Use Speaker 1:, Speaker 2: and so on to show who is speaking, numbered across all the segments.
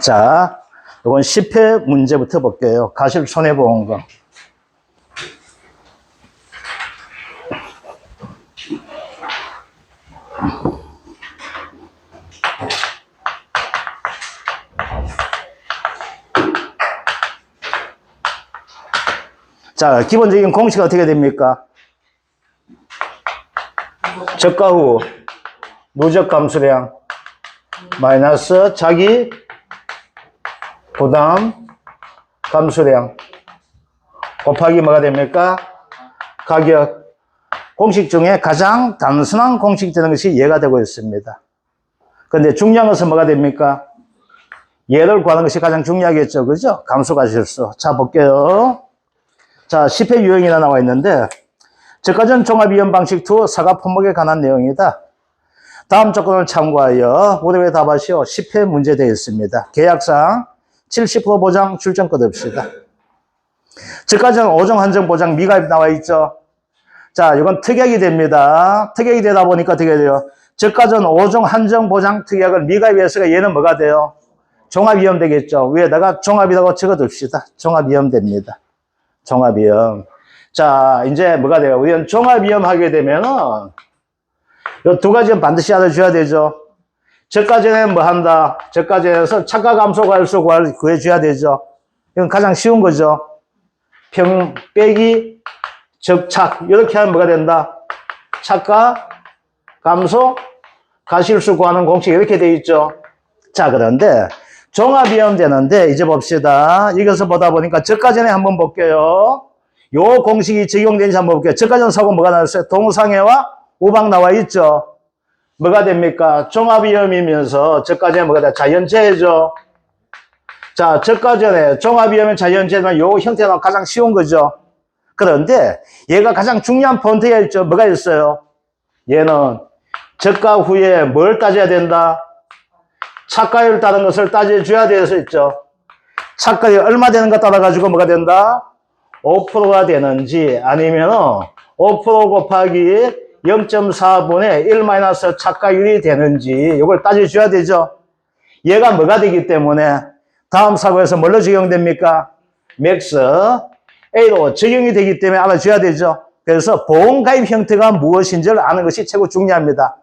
Speaker 1: 자, 이건 10회 문제부터 볼게요. 가실 손해보험금. 자, 기본적인 공식 어떻게 됩니까? 저가 후 누적 감수량 마이너스 자기 부담 감수량 곱하기 뭐가 됩니까? 가격 공식 중에 가장 단순한 공식 되는 것이 얘가 되고 있습니다. 근데 중요한 것은 뭐가 됩니까? 얘를 구하는 것이 가장 중요하겠죠. 그죠? 감수가 실수. 자, 볼게요. 자, 10회 유형이나 나와 있는데, 저가전 종합이연 방식 2 사과 품목에 관한 내용이다. 다음 조건을 참고하여 모델의 답하시오 10회 문제 되어 있습니다. 계약상 70% 보장 출전 끝없시다. 저가전 5종 한정 보장 미가입 나와 있죠. 자, 이건 특약이 됩니다. 특약이 되다 보니까 어떻게 돼요? 저가전 5종 한정 보장 특약을 미가입해서 얘는 뭐가 돼요? 종합 위험 되겠죠. 위에다가 종합이라고 적어둡시다. 종합 위험 됩니다. 종합 위험. 자, 이제 뭐가 돼요? 우리는 종합 위험 하게 되면은 이 두 가지는 반드시 알아줘야 되죠. 저가전에 뭐 한다? 저가전에서 차가 감소 구할 구해줘야 되죠. 이건 가장 쉬운 거죠. 평 빼기 적착 이렇게 하면 뭐가 된다? 차가 감소 가실수 구하는 공식 이렇게 돼 있죠. 자 그런데 종합위험 되는데 이제 봅시다. 이것을 보다 보니까 저가전에 한번 볼게요. 요 공식이 적용되는지 한번 볼게요. 저가전 사고 뭐가 나왔어요? 동상해와 우방 나와 있죠. 뭐가 됩니까? 종합위험이면서 저가전에 뭐가 돼? 자연재해죠. 자, 저가전에 종합위험의 자연재해는 요 형태가 가장 쉬운 거죠. 그런데 얘가 가장 중요한 폰트가 있죠. 뭐가 있어요? 얘는 저가 후에 뭘 따져야 된다? 차가율 따른 것을 따져줘야 돼서 있죠. 차가율 얼마 되는가 따라가지고 뭐가 된다? 5%가 되는지 아니면 5% 곱하기 0.4분의 1 마이너스 차가율이 되는지 이걸 따져줘야 되죠. 얘가 뭐가 되기 때문에 다음 사고에서 뭘로 적용됩니까? 맥스 A로 적용이 되기 때문에 알아줘야 되죠. 그래서 보험가입 형태가 무엇인지를 아는 것이 최고 중요합니다.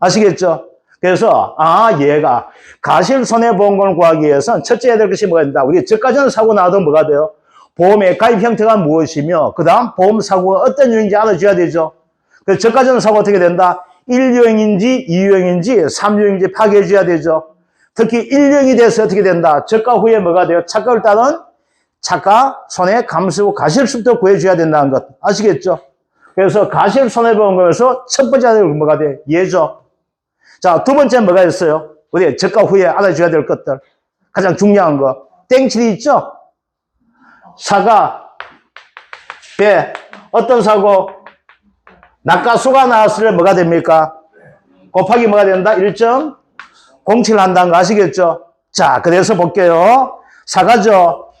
Speaker 1: 아시겠죠? 그래서 아 얘가 가실 손해보험금을 구하기 위해서는 첫째 해야 될 것이 뭐가 된다. 우리 저가전 사고 나도 뭐가 돼요? 보험의 가입 형태가 무엇이며 그 다음 보험 사고가 어떤 유형인지 알아줘야 되죠. 그래서 저가전 사고 어떻게 된다? 1유형인지 2유형인지 3유형인지 파악해줘야 되죠. 특히 1유형이 돼서 어떻게 된다? 저가 후에 뭐가 돼요? 차가를 따른 차가 손해 감수 가실수부터 구해줘야 된다는 것 아시겠죠? 그래서 가실 손해보험금에서 첫 번째 하는 뭐가 돼? 예죠. 자, 두 번째 뭐가 있어요? 우리 저가 후에 알아줘야 될 것들. 가장 중요한 거. 땡칠이 있죠? 사과, 배, 어떤 사고? 낙가수가 나왔을 때 뭐가 됩니까? 곱하기 뭐가 된다? 1.07 한다는 거 아시겠죠? 자, 그래서 볼게요. 사과죠?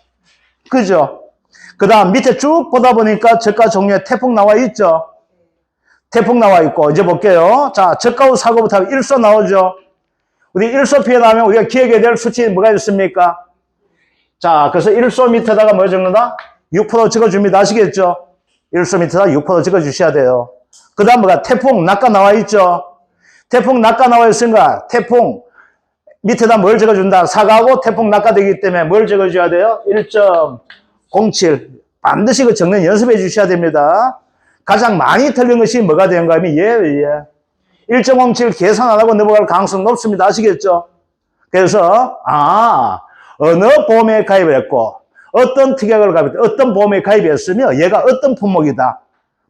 Speaker 1: 그죠? 그 다음 밑에 쭉 보다 보니까 저가 종류에 태풍 나와 있죠? 태풍 나와 있고, 이제 볼게요. 자, 저가 후 사고부터 하면 일소 나오죠? 우리 일소 피해 나면 우리가 기억해야 될 수치 뭐가 있습니까? 자, 그래서 일소 밑에다가 뭐 적는다? 6% 적어줍니다. 아시겠죠? 일소 밑에다 6% 적어주셔야 돼요. 그 다음 뭐가 태풍, 낙가 나와 있죠? 태풍, 낙가 나와 있으니까 태풍 밑에다 뭘 적어준다? 사과하고 태풍 낙가 되기 때문에 뭘 적어줘야 돼요? 1.07. 반드시 그 적는 연습해 주셔야 됩니다. 가장 많이 틀린 것이 뭐가 되는가 하면 얘예요, 얘. 1.07 계산 안 하고 넘어갈 가능성 높습니다. 아시겠죠? 그래서, 아, 어느 보험에 가입을 했고, 어떤 특약을 가입했고, 어떤 보험에 가입했으며, 얘가 어떤 품목이다.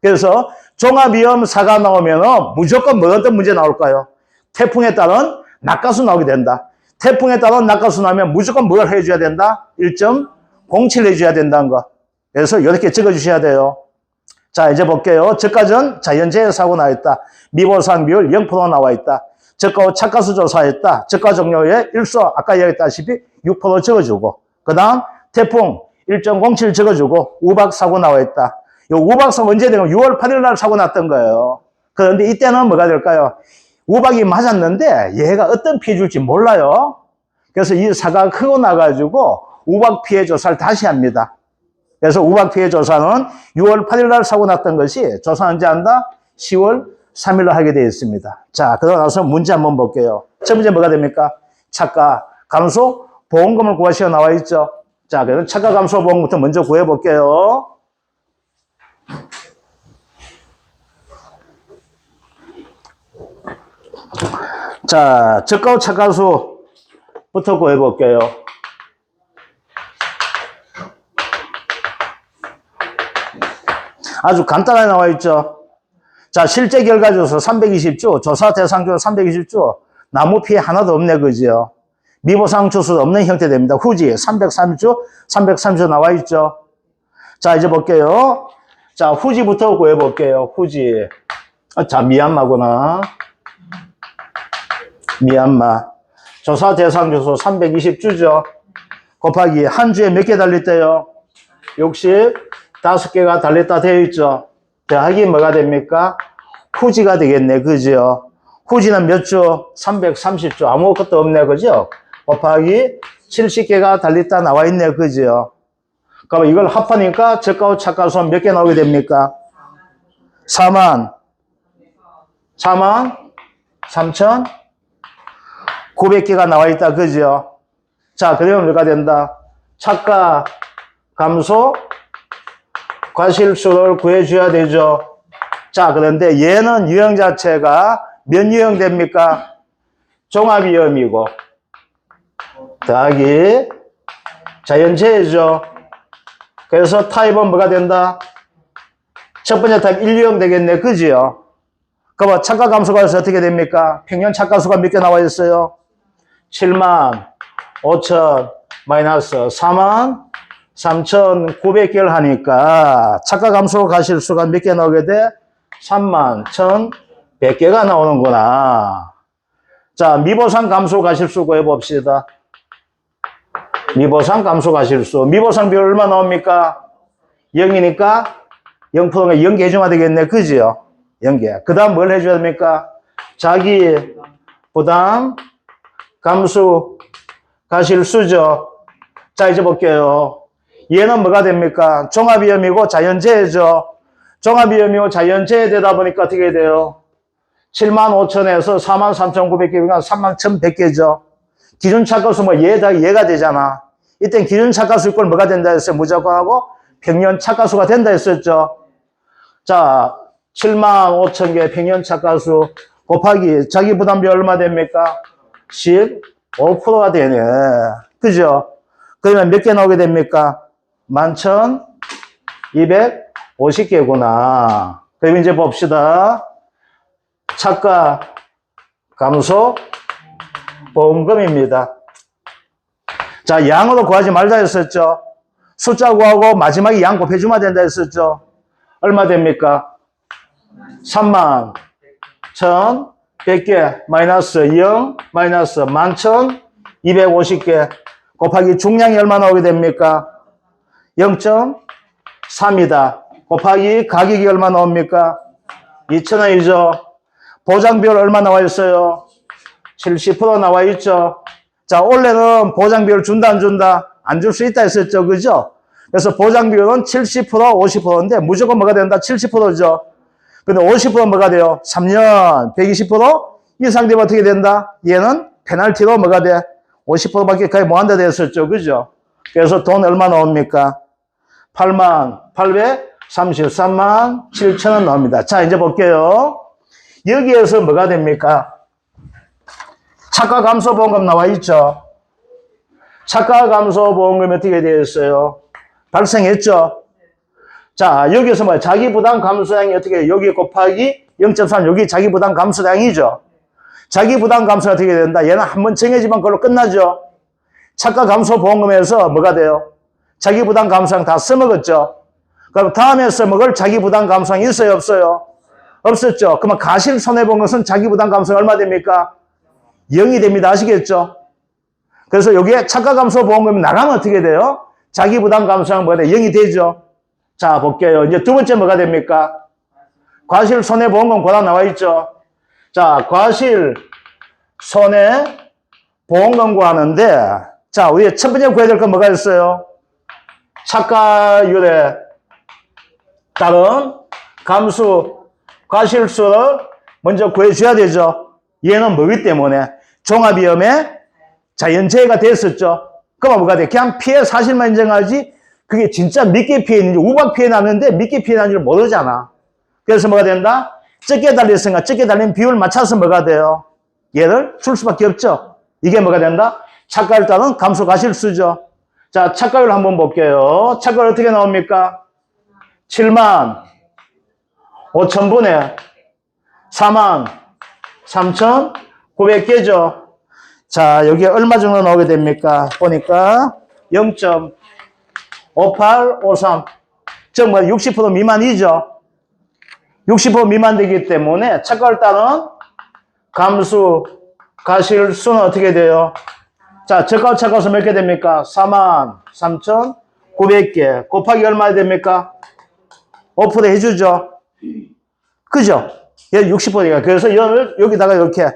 Speaker 1: 그래서 종합위험 사가 나오면 무조건 뭐 어떤 문제 나올까요? 태풍에 따른 낙가수 나오게 된다. 태풍에 따른 낙가수 나오면 무조건 뭘 해줘야 된다? 1.07 해줘야 된다는 거. 그래서 이렇게 적어주셔야 돼요. 자, 이제 볼게요. 저가전 자연재해 사고 나 있다. 미보상 비율 0% 나와 있다. 저가 후 착가수 조사했다. 저가 종료에 일소 아까 이야기했다시피 6% 적어주고 그 다음 태풍 1.07 적어주고 우박 사고 나와 있다. 요 우박 사고 언제 되면 6월 8일 날 사고 났던 거예요. 그런데 이때는 뭐가 될까요? 우박이 맞았는데 얘가 어떤 피해 줄지 몰라요. 그래서 이 사과가 크고 나가지고 우박 피해 조사를 다시 합니다. 그래서 우박 피해 조사는 6월 8일 날 사고 났던 것이 조사 언제 한다? 10월 3일로 하게 되어 있습니다. 자, 그러고 나서 문제 한번 볼게요. 첫 번째 뭐가 됩니까? 차가 감소 보험금을 구하시어 나와 있죠. 자, 그러면 차가 감소 보험부터 먼저 구해 볼게요. 자, 저가후 차가수부터 구해 볼게요. 아주 간단하게 나와 있죠. 자, 실제 결과조사 320주, 조사 대상조 320주, 나무 피해 하나도 없네, 그죠? 미보상 주수 없는 형태 됩니다. 후지 330주, 330주 나와 있죠. 자, 이제 볼게요. 자, 후지부터 구해 볼게요. 후지. 아, 자, 미얀마구나. 미얀마. 조사 대상 주수 320주죠. 곱하기 한 주에 몇 개 달렸대요? 65개가 달렸다 되어 있죠. 더하기 뭐가 됩니까? 후지가 되겠네. 그죠? 후지는 몇 주? 330주. 아무것도 없네. 그죠? 곱하기 70개가 달렸다 나와 있네. 그죠? 그럼 이걸 합하니까 저가후 차가수 몇 개 나오게 됩니까? 4만 4만 3천 900개가 나와 있다. 그죠? 자, 그러면 뭐가 된다? 차가 감소 과실수를 구해줘야 되죠. 자, 그런데 얘는 유형 자체가 몇 유형 됩니까? 종합위험이고 더하기 자연재해죠. 그래서 타입은 뭐가 된다? 첫 번째 타입 1유형 되겠네. 그지요? 그럼 차가 감소가 어떻게 됩니까? 평년 차가수가 몇 개 나와 있어요? 7만 5천 마이너스 4만 3,900개를 하니까 차가 감소 가실 수가 몇 개 나오게 돼? 3만 1,100개가 나오는구나. 자, 미보상 감소 가실수 구해봅시다. 미보상 감소 가실수. 미보상 비율 얼마 나옵니까? 0이니까 0%가 0개 해주면 되겠네. 그지요? 0개. 그 다음 뭘 해줘야 됩니까? 자기 부담 감수 가실수죠. 자, 이제 볼게요. 얘는 뭐가 됩니까? 종합위험이고 자연재해죠. 종합위험이고 자연재해 되다 보니까 어떻게 돼요? 7만 5천에서 4만 3,900개가 3만 1,100개죠. 기준 차가수 뭐 얘다 얘가 되잖아. 이땐 기준 차가수 이꼴 뭐가 된다 했어요? 무조건 하고 평년 차가수가 된다 했었죠. 자, 7만 5천 개 평년 차가수 곱하기 자기 부담비 얼마 됩니까? 15%가 되네. 그죠? 그러면 몇 개 나오게 됩니까? 11,250개구나. 그럼 이제 봅시다. 차가 감소 보험금입니다. 자, 양으로 구하지 말자 했었죠. 숫자 구하고 마지막에 양 곱해주면 된다 했었죠. 얼마 됩니까? 3만 1,100개 마이너스 0 마이너스 11,250개 곱하기 중량이 얼마 나 오게 됩니까? 0.3이다. 곱하기 가격이 얼마 나옵니까? 2,000원이죠. 보장비율 얼마 나와 있어요? 70% 나와 있죠. 자, 원래는 보장비율 준다, 안 준다? 안 줄 수 있다 했었죠. 그죠? 그래서 보장비율은 70%, 50%인데 무조건 뭐가 된다? 70%죠. 근데 50% 뭐가 돼요? 3년 120% 이상 되면 어떻게 된다? 얘는 페널티로 뭐가 돼? 50%밖에 거의 못 한다 됐었죠. 그죠? 그래서 돈 얼마 나옵니까? 8만 833만 7천 원 나옵니다. 자, 이제 볼게요. 여기에서 뭐가 됩니까? 차가 감소 보험금 나와 있죠. 차가 감소 보험금이 어떻게 되어 있어요? 발생했죠. 자, 여기서 뭐 자기 부담 감소량이 어떻게? 여기 곱하기 0.3 여기 자기 부담 감소량이죠. 자기 부담 감소가 어떻게 된다? 얘는 한 번 정해지면 그걸로 끝나죠. 차가 감소 보험금에서 뭐가 돼요? 자기 부담 감소량 다 써먹었죠. 그럼 다음에 써먹을 자기 부담 감소량이 있어요, 없어요? 없었죠. 그러면 가실 손해본 것은 자기 부담 감소가 얼마 됩니까? 0이 됩니다. 아시겠죠? 그래서 여기에 차가 감소 보험금이 나가면 어떻게 돼요? 자기 부담 감소량 뭐가 돼? 0이 되죠. 자, 볼게요. 이제 두 번째 뭐가 됩니까? 과실 손해보험금 고다 나와 있죠. 자, 과실 손해 보험 연구하는데, 자, 우리 첫 번째 구해야 될 건 뭐가 있어요? 착가율에 따른 감수 과실수를 먼저 구해줘야 되죠. 얘는 뭐기 때문에 종합위험에 자연재해가 됐었죠. 그러면 뭐가 돼? 그냥 피해 사실만 인정하지 그게 진짜 몇개 피해 있는지 우박 피해 났는데 몇개 피해 났는지 모르잖아. 그래서 뭐가 된다? 적게 달렸으니까 적게 달린 비율 맞춰서 뭐가 돼요? 얘를 줄 수밖에 없죠. 이게 뭐가 된다? 착가율 따른 감소 과실수죠. 자, 착가율 한번 볼게요. 착가율 어떻게 나옵니까? 7만 5천분의 4만 3천 900개죠. 자, 여기 얼마 정도 나오게 됩니까? 보니까 0.5853. 즉, 뭐, 60% 미만이죠. 60% 미만 되기 때문에 착가를 따른 감수, 가실수는 어떻게 돼요? 자, 저가 착가수 몇 개 됩니까? 4만 3,900개. 곱하기 얼마 됩니까? 5% 해주죠. 그죠? 얘 60%니까. 그래서 얘를 여기다가 이렇게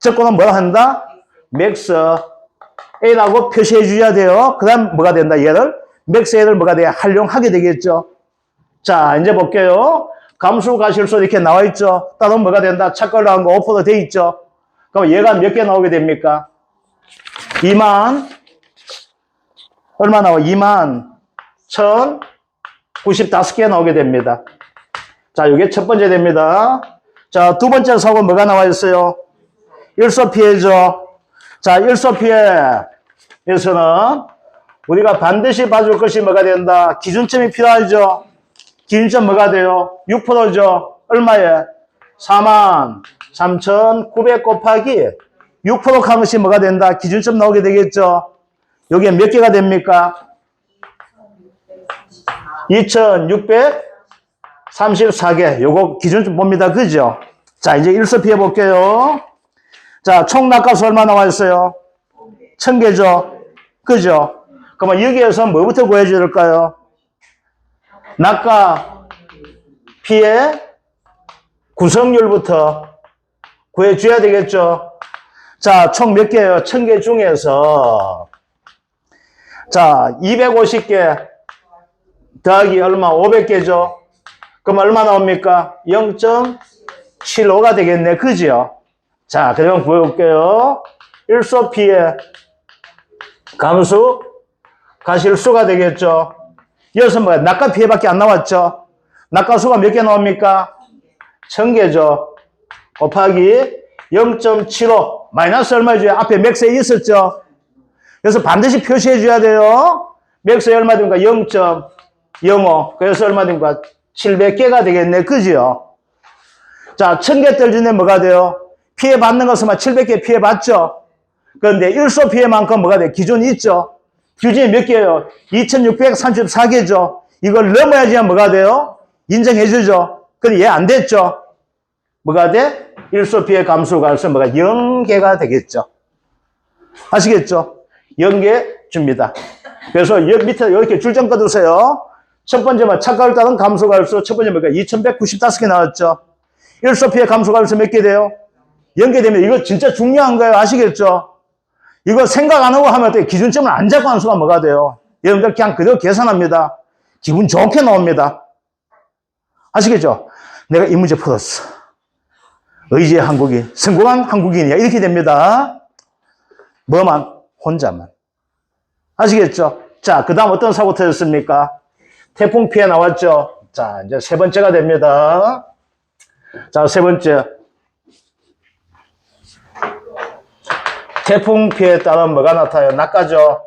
Speaker 1: 적고는 뭐라 한다? 맥스 A라고 표시해 줘야 돼요. 그 다음 뭐가 된다? 얘를 맥스 A를 뭐가 돼야 활용하게 되겠죠. 자, 이제 볼게요. 감수 가실수 이렇게 나와 있죠. 따로 뭐가 된다? 착각을 한거 5%돼 있죠. 그럼 얘가 몇 개 나오게 됩니까? 2만 얼마 나와? 2만 1,095개 나오게 됩니다. 자, 이게 첫 번째 됩니다. 자, 두 번째 사고 뭐가 나와 있어요? 일소 피해죠. 자, 일소 피해에서는 우리가 반드시 봐줄 것이 뭐가 된다? 기준점이 필요하죠. 기준점 뭐가 돼요? 6%죠. 얼마에? 4만 3,900 곱하기 6% 하는 것이 뭐가 된다? 기준점 나오게 되겠죠. 여기에 몇 개가 됩니까? 2,634개. 요거 기준점 봅니다. 그죠? 자, 이제 일서 피해 볼게요. 자, 총 낙가수 얼마 나와 있어요? 1000개죠? 그죠? 그러면 여기에서 뭐부터 구해줘야 될까요? 낙가 피해 구성률부터 구해줘야 되겠죠? 자, 총 몇 개예요? 1000개 중에서 자, 250개 더하기 얼마? 500개죠? 그럼 얼마 나옵니까? 0.75가 되겠네. 그죠? 자, 그러면 보여볼게요. 일소 피해 감수 가실수가 되겠죠? 여기서 뭐야? 낙가 피해밖에 안 나왔죠? 낙가수가 몇 개 나옵니까? 1000개죠. 곱하기 0.75 마이너스 얼마죠? 앞에 맥스에 있었죠? 그래서 반드시 표시해 줘야 돼요. 맥스에 얼마 됩니까? 0.05 그래서 얼마 됩니까? 700개가 되겠네. 그죠? 자, 1000개들 중에 뭐가 돼요? 피해 받는 것은 700개 피해 받죠? 그런데 일소 피해만큼 뭐가 돼요? 기준이 있죠? 기준이 몇 개예요? 2634개죠? 이걸 넘어야지 뭐가 돼요? 인정해 주죠? 근데 얘 안 됐죠? 뭐가 돼? 일소 피해 감소가 해서 뭐가 0개가 되겠죠? 아시겠죠? 0개 줍니다. 그래서 여기 밑에 이렇게 줄점 꺼두세요. 첫 번째만 착각을 따른 감소가 할수 첫 번째 뭐가 2195개 나왔죠? 일소 피해 감소가 할수 몇 개 돼요? 연계되면 이거 진짜 중요한 거예요. 아시겠죠? 이거 생각 안 하고 하면 어떻게 기준점을 안 잡고 한 수가 뭐가 돼요? 여러분들 그냥 그대로 계산합니다. 기분 좋게 나옵니다. 아시겠죠? 내가 이 문제 풀었어. 의지의 한국인, 성공한 한국인이야. 이렇게 됩니다. 뭐만? 혼자만. 아시겠죠? 자, 그 다음 어떤 사고 터졌습니까? 태풍 피해 나왔죠? 자, 이제 세 번째가 됩니다. 자, 세 번째. 태풍 피해에 따른 뭐가 나타나요? 낙가죠.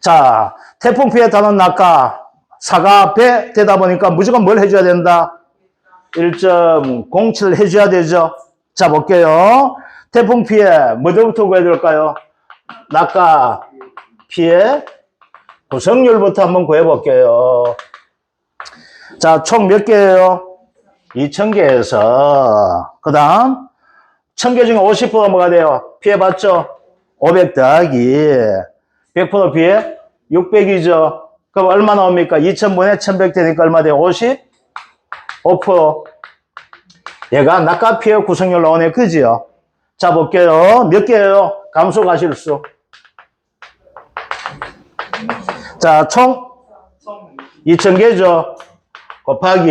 Speaker 1: 자, 태풍 피해에 따른 낙가. 사가 배 되다 보니까 무조건 뭘 해줘야 된다? 1.07 해줘야 되죠. 자, 볼게요. 태풍 피해, 뭐부터 구해야 될까요? 낙가 피해 구성률부터 한번 구해볼게요. 자, 총 몇 개예요? 2,000개에서. 그 다음, 1000개 중에 50%가 뭐가 돼요? 피해봤죠? 500 더하기 100% 피해 600이죠. 그럼 얼마 나옵니까? 2000분에 1100 되니까 얼마 돼요? 50? 5%. 얘가 낙가 피해 구성률 나오네. 그지요? 자, 볼게요. 몇 개예요? 감소 가실수. 자, 총 2000개죠. 곱하기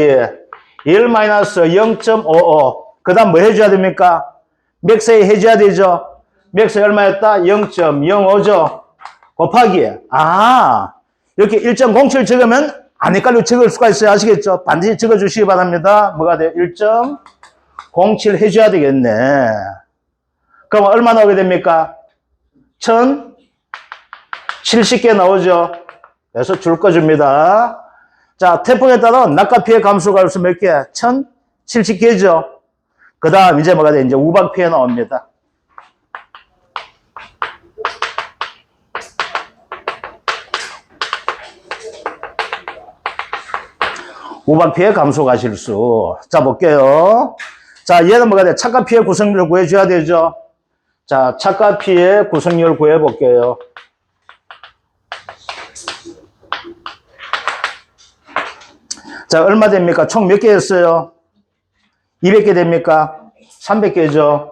Speaker 1: 1 마이너스 0.55. 그 다음 뭐 해줘야 됩니까? 맥스에 해줘야 되죠. 맥스 얼마였다? 0.05죠. 곱하기. 아, 이렇게 1.07 적으면 안 헷갈리고 적을 수가 있어요. 아시겠죠? 반드시 적어주시기 바랍니다. 뭐가 돼요? 1.07 해줘야 되겠네. 그럼 얼마 나오게 됩니까? 1070개 나오죠. 그래서 줄 거줍니다. 자, 태풍에 따라 낙과 피해 감소가 벌써 몇 개? 1070개죠. 그 다음 이제 뭐가 돼? 이제 우박 피해 나옵니다. 우박 피해 감소 가 실수. 자, 볼게요. 자, 얘는 뭐가 돼? 착각 피해 구성률 구해줘야 되죠. 자, 착각 피해 구성률 구해볼게요. 자, 얼마 됩니까? 총 몇 개였어요? 200개 됩니까? 300개죠.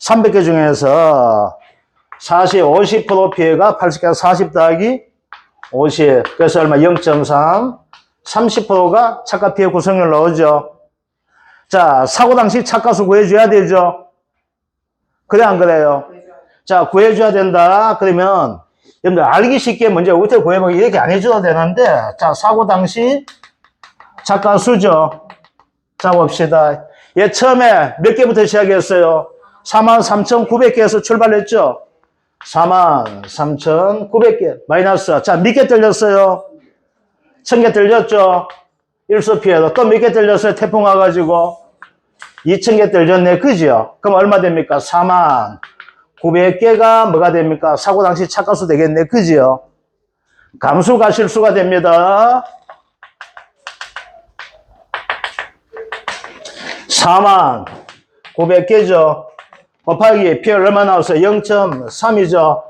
Speaker 1: 300개 중에서 40, 50% 피해가 80개가 40 더하기 50. 그래서 얼마? 0.3. 30%가 착각 피해 구성률 나오죠. 자, 사고 당시 착가수 구해줘야 되죠. 그래, 안 그래요? 자, 구해줘야 된다. 그러면, 여러분들 알기 쉽게 먼저 어떻게 구해보기 이렇게 안 해줘도 되는데, 자, 사고 당시 착가수죠. 자, 봅시다. 얘 처음에 몇 개부터 시작했어요? 43,900개에서 출발했죠? 43,900개. 마이너스. 자, 몇 개 떨렸어요? 1000개 떨렸죠? 일소 피해도. 또몇 개 떨렸어요? 태풍 와가지고. 2000개 떨렸네. 그죠? 그럼 얼마 됩니까? 4만 900개가 뭐가 됩니까? 사고 당시 착가수 되겠네. 그죠? 감수가 실수가 됩니다. 4만 900개죠. 곱하기 피해 얼마 나왔어요? 0.3이죠.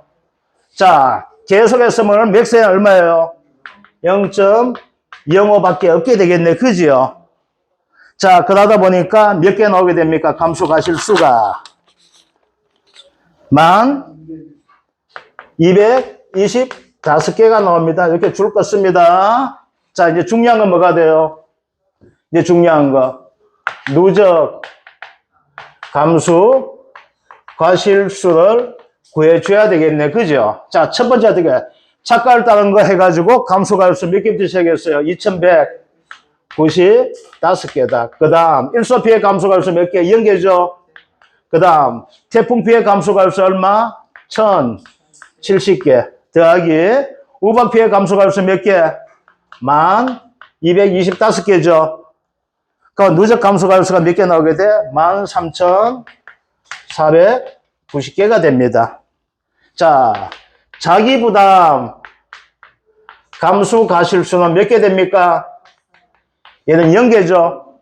Speaker 1: 자, 계속해서 뭐 맥스는 얼마예요? 0.05밖에 없게 되겠네. 그지요? 자, 그러다 보니까 몇 개 나오게 됩니까? 감소 가실 수가. 만 225개가 나옵니다. 이렇게 줄 것습니다. 자, 이제 중요한 건 뭐가 돼요? 이제 중요한 거. 누적 감수 과실수를 구해줘야 되겠네. 그죠? 자, 첫 번째 어떻게? 착가를 따른 거 해가지고 감소가율수 몇 개부터 시작했어요? 2195개다. 그 다음, 일소 피해 감소가율수 몇 개? 0개죠? 그 다음, 태풍 피해 감소가율수 얼마? 1070개. 더하기, 우박 피해 감소가율수 몇 개? 만 225개죠? 그 누적 감소가율수가 몇 개 나오게 돼? 13,490개가 됩니다. 자, 자기 부담 감수 가실수는 몇 개 됩니까? 얘는 연계죠.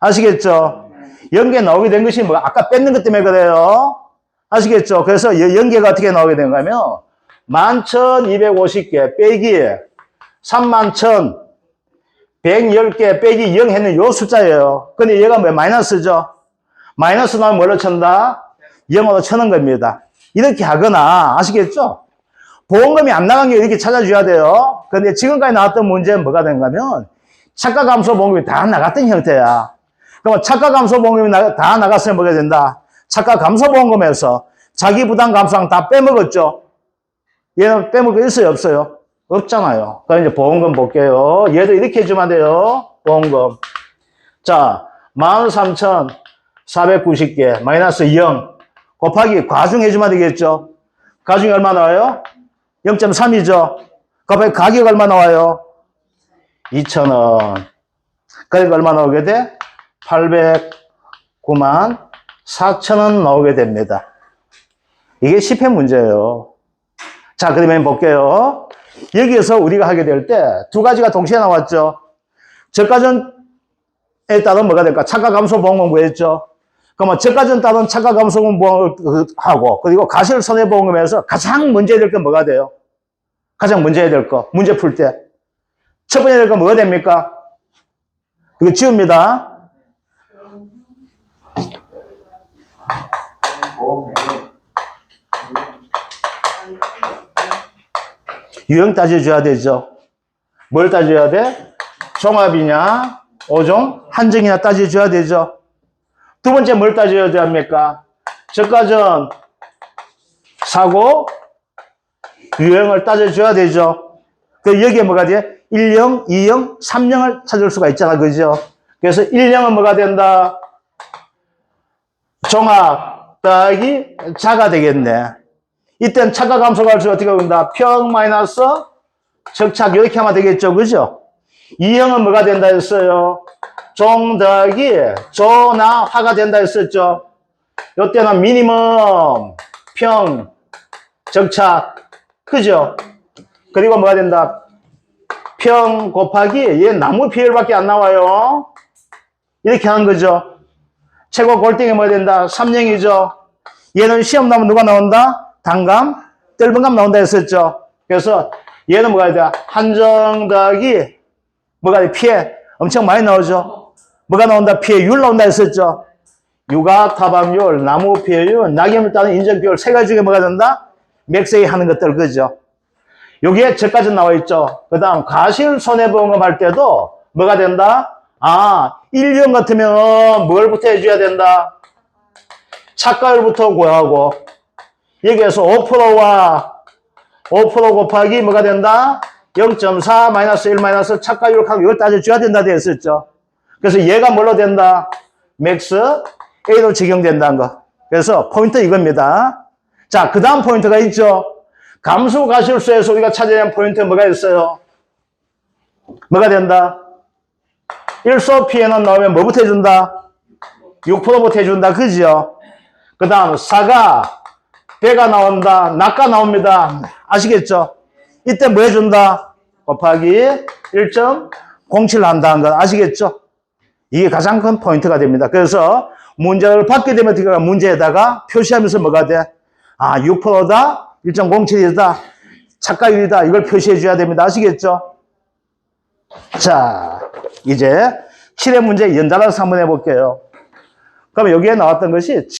Speaker 1: 아시겠죠? 연계 나오게 된 것이 뭐 아까 뺏는 것 때문에 그래요. 아시겠죠? 그래서 여- 연계가 어떻게 나오게 된가 하면 11,250개 빼기 31,110개 빼기 0 했는 요 숫자예요. 근데 얘가 뭐 마이너스죠? 마이너스 나오면 뭘로 쳤다? 0으로 쳐는 겁니다. 이렇게 하거나 아시겠죠? 보험금이 안 나간 게 이렇게 찾아줘야 돼요. 근데 지금까지 나왔던 문제는 뭐가 된가 하면 착가 감소 보험금이 다 나갔던 형태야. 그럼 착가 감소 보험금이 나- 다 나갔으면 뭐가 된다? 착가 감소 보험금에서 자기 부담 감소랑 다 빼먹었죠? 얘는 빼먹을 거 있어요? 없어요? 없잖아요. 그럼 이제 보험금 볼게요. 얘도 이렇게 해주면 돼요. 보험금. 자, 13,490개 마이너스 0 곱하기 과중 해주면 되겠죠? 가중이 얼마 나와요? 0.3이죠? 곱하기 가격 얼마 나와요? 2,000원. 그러니까 얼마 나오게 돼? 809만 4,000원 나오게 됩니다. 이게 10회 문제예요. 자, 그러면 볼게요. 여기에서 우리가 하게 될 때 두 가지가 동시에 나왔죠. 저가전에 따른 뭐가 될까? 차가 감소 보험금 구했죠. 그러면 저가전 따른 차가 감소금 보험하고 그리고 가실 손해 보험금에서 가장 문제 될 건 뭐가 돼요? 가장 문제 될 거. 문제 풀 때. 첫 번째 될 건 뭐가 됩니까? 이거 지웁니다. 유형 따져줘야 되죠. 뭘 따져야 돼? 종합이냐, 오종, 한정이냐 따져줘야 되죠. 두 번째 뭘 따져야 합니까? 저가전, 사고, 유형을 따져줘야 되죠. 그 여기에 뭐가 돼? 1형, 2형, 3형을 찾을 수가 있잖아. 그죠? 그래서 1형은 뭐가 된다? 종합 더하기 자가 되겠네. 이땐 차가 감소가 수 어떻게 된다? 평 마이너스 적착 이렇게 하면 되겠죠. 그죠? 2형은 뭐가 된다 했어요? 종 더하기 조나 화가 된다 했었죠. 이때는 미니멈 평 적착 그죠? 그리고 뭐가 된다? 평 곱하기 얘 나무 비율밖에 안 나와요. 이렇게 하는 거죠. 최고 골등이 뭐가 된다? 3형이죠. 얘는 시험 나오면 누가 나온다? 단감, 뜰분감 나온다 했었죠. 그래서 얘는 뭐가 돼야 한정 더하기 뭐가 돼? 피해 엄청 많이 나오죠. 뭐가 나온다? 피해 율 나온다 했었죠. 육아 타방률, 나무 피해율, 낙엽을 따는 인정 비율 세 가지 중에 뭐가 된다? 맥세이 하는 것들 그죠? 여기에 저까지 나와 있죠. 그 다음 과실 손해보험금 할 때도 뭐가 된다? 아, 1년 같으면 뭘부터 해줘야 된다? 차가율부터 구하고 여기에서 5%와 5% 곱하기 뭐가 된다? 0.4 마이너스 1 마이너스 차가율하고 이걸 따져줘야 된다 되어 있었죠. 그래서 얘가 뭘로 된다? 맥스 A로 적용된다는 거. 그래서 포인트 이겁니다. 자, 그 다음 포인트가 있죠. 감수 가실수에서 우리가 찾아야 하는 포인트 뭐가 있어요? 뭐가 된다? 일소 피해는 나오면 뭐부터 해준다? 6%부터 해준다. 그죠? 그 다음, 사가, 배가 나온다. 낙가 나옵니다. 아시겠죠? 이때 뭐 해준다? 곱하기 1.07 한다는 거 아시겠죠? 이게 가장 큰 포인트가 됩니다. 그래서 문제를 받게 되면 어떻게? 문제에다가 표시하면서 뭐가 돼? 아, 6%다? 1.07이다? 착가율이다? 이걸 표시해 줘야 됩니다. 아시겠죠? 자, 이제 7의 문제 연달아서 한번 해볼게요. 그럼 여기에 나왔던 것이